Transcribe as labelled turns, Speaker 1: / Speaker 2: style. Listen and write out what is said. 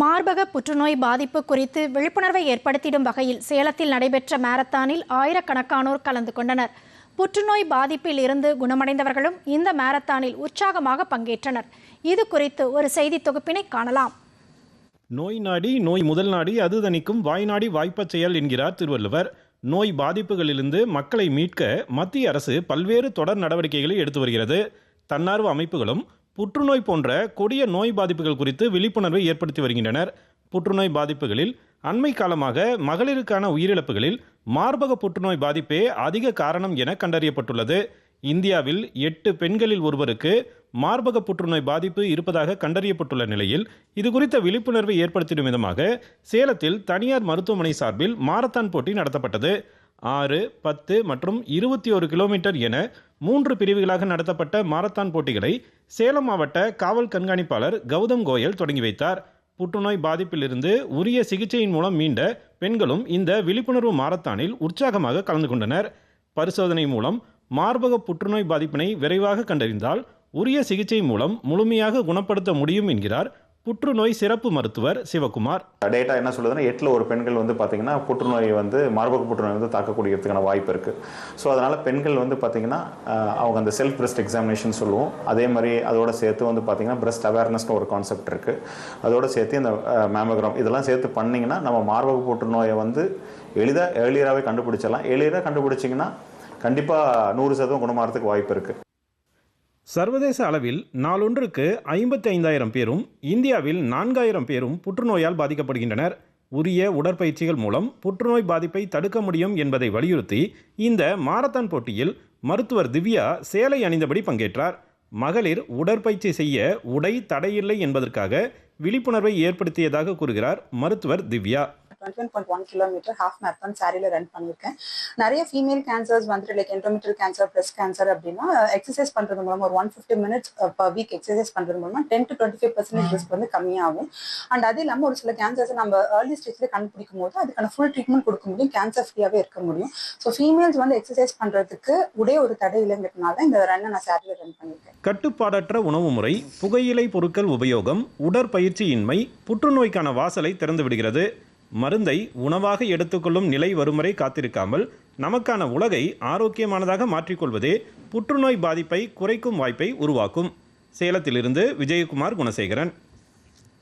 Speaker 1: மார்பக புற்றுநோய் பாதிப்பு குறித்து விழிப்புணர்வை ஏற்படுத்திடும் வகையில் சேலத்தில் நடைபெற்ற மாரத்தானில் ஆயிரக்கணக்கானோர் கலந்து கொண்டனர். புற்றுநோய் பாதிப்பில் இருந்து குணமடைந்தவர்களும் இந்த மாரத்தானில் உற்சாகமாக பங்கேற்றனர். இது குறித்து ஒரு செய்தி தொகுப்பினை காணலாம்.
Speaker 2: நோய் நாடி நோய் முதல் நாடி அது தணிக்கும் வாய் நாடி வாய்ப்பச் செயல் என்கிறார் திருவள்ளுவர். நோய் பாதிப்புகளிலிருந்து மக்களை மீட்க மத்திய அரசு பல்வேறு தொடர் நடவடிக்கைகளை எடுத்து வருகிறது. தன்னார்வ அமைப்புகளும் புற்றுநோய் போன்ற கொடிய நோய் பாதிப்புகள் குறித்து விழிப்புணர்வை ஏற்படுத்தி வருகின்றனர். புற்றுநோய் பாதிப்புகளில் அண்மை காலமாக மகளிருக்கான உயிரிழப்புகளில் மார்பக புற்றுநோய் பாதிப்பே அதிக காரணம் என கண்டறியப்பட்டுள்ளது. இந்தியாவில் எட்டு பெண்களில் ஒருவருக்கு மார்பக புற்றுநோய் பாதிப்பு இருப்பதாக கண்டறியப்பட்டுள்ள நிலையில் இது குறித்த விழிப்புணர்வை ஏற்படுத்திடும் விதமாக சேலத்தில் தனியார் மருத்துவமனை சார்பில் மாரத்தான் போட்டி நடத்தப்பட்டது. ஆறு பத்து மற்றும் இருபத்தி ஒரு கிலோமீட்டர் என மூன்று பிரிவுகளாக நடத்தப்பட்ட மாரத்தான் போட்டிகளை சேலம் மாவட்ட காவல் கண்காணிப்பாளர் கௌதம் கோயல் தொடங்கி வைத்தார். புற்றுநோய் பாதிப்பிலிருந்து உரிய சிகிச்சையின் மூலம் மீண்ட பெண்களும் இந்த விழிப்புணர்வு மாரத்தானில் உற்சாகமாக கலந்து கொண்டனர். பரிசோதனை மூலம் மார்பக புற்றுநோய் பாதிப்பினை விரைவாக கண்டறிந்தால் உரிய சிகிச்சை மூலம் முழுமையாக குணப்படுத்த முடியும் என்கிறார் புற்றுநோய் சிறப்பு மருத்துவர் சிவகுமார்.
Speaker 3: டேட்டா என்ன சொல்லுதுன்னா எட்டில் ஒரு பெண்கள் வந்து பார்த்தீங்கன்னா புற்றுநோய் வந்து மார்பக புற்றுநோய் வந்து தாக்கக்கூடியதுக்கான வாய்ப்பு இருக்குது ஸோ அதனால் பெண்கள் வந்து பார்த்திங்கன்னா அவங்க அந்த செல்ஃப் பிரஸ்ட் எக்ஸாமினேஷன் சொல்லுவோம். அதே மாதிரி அதோட சேர்த்து வந்து பார்த்தீங்கன்னா பிரஸ்ட் அவேர்னஸ்னு ஒரு கான்செப்ட் இருக்குது அதோட சேர்த்து இந்த மேமோகிராம் இதெல்லாம் சேர்த்து பண்ணிங்கன்னா நம்ம மார்பக புற்றுநோயை வந்து எளிதாக ஏர்லியராகவே கண்டுபிடிச்சிடலாம். எளியராக கண்டுபிடிச்சிங்கன்னா கண்டிப்பாக நூறு சதவீதம் குணமாகறதுக்கு வாய்ப்பு இருக்குது
Speaker 2: சர்வதேச அளவில் நாளொன்றுக்கு ஐம்பத்தி ஐந்தாயிரம் பேரும் இந்தியாவில் நான்காயிரம் பேரும் புற்றுநோயால் பாதிக்கப்படுகின்றனர். உரிய உடற்பயிற்சிகள் மூலம் புற்றுநோய் பாதிப்பை தடுக்க முடியும் என்பதை வலியுறுத்தி இந்த மாரத்தான் போட்டியில் மருத்துவர் திவ்யா சேலை அணிந்தபடி பங்கேற்றார். மகளிர் உடற்பயிற்சி செய்ய உடை தடையில்லை என்பதற்காக விழிப்புணர்வை ஏற்படுத்தியதாக கூறுகிறார் மருத்துவர் Divya.
Speaker 4: Twenty one point one kilometre half marathon சாரியில் ரன் பண்ணியிருக்கேன் நிறைய ஃபீமேல் கேன்சர்ஸ் வந்துட்டு like endometrial cancer plus cancer அப்படின்னா எக்ஸசைஸ் பண்ணுறது மூலமாக ஒரு one fifty minutes per week exercise பண்ணுறது மூலமாக ten to twenty five percentage risk வந்து கம்மியாகும். அண்ட் அது இல்லாமல் ஒரு சில கேன்சர்ஸ் நம்ம ஏர்லி ஸ்டேஜில் கண்டுபிடிக்கும் போது அதுக்கான ஃபுல் ட்ரீட்மெண்ட் கொடுக்க முடியும் கேன்சர் ஃப்ரீயாகவே இருக்க முடியும். ஸோ ஃபீமேல்ஸ் வந்து எக்ஸசைஸ் பண்ணுறதுக்கு உடைய ஒரு தடை இல்லைங்கிறதுனால இந்த ரன்னை நான் சாரியில் ரன் பண்ணியிருக்கேன்
Speaker 2: கட்டுப்பாடற்ற உணவு முறை புகையிலை பொருட்கள் உபயோகம் உடற்பயிற்சியின்மை புற்றுநோய்க்கான வாசலை திறந்து விடுகிறது. மருந்தை உணவாக எடுத்துக்கொள்ளும் நிலை வரும் வரை காத்திருக்காமல் நமக்கான உலகை ஆரோக்கியமானதாக மாற்றிக்கொள்வதே புற்றுநோய் பாதிப்பை குறைக்கும் வாய்ப்பை உருவாக்கும். சேலத்திலிருந்து விஜயகுமார் குணசேகரன்.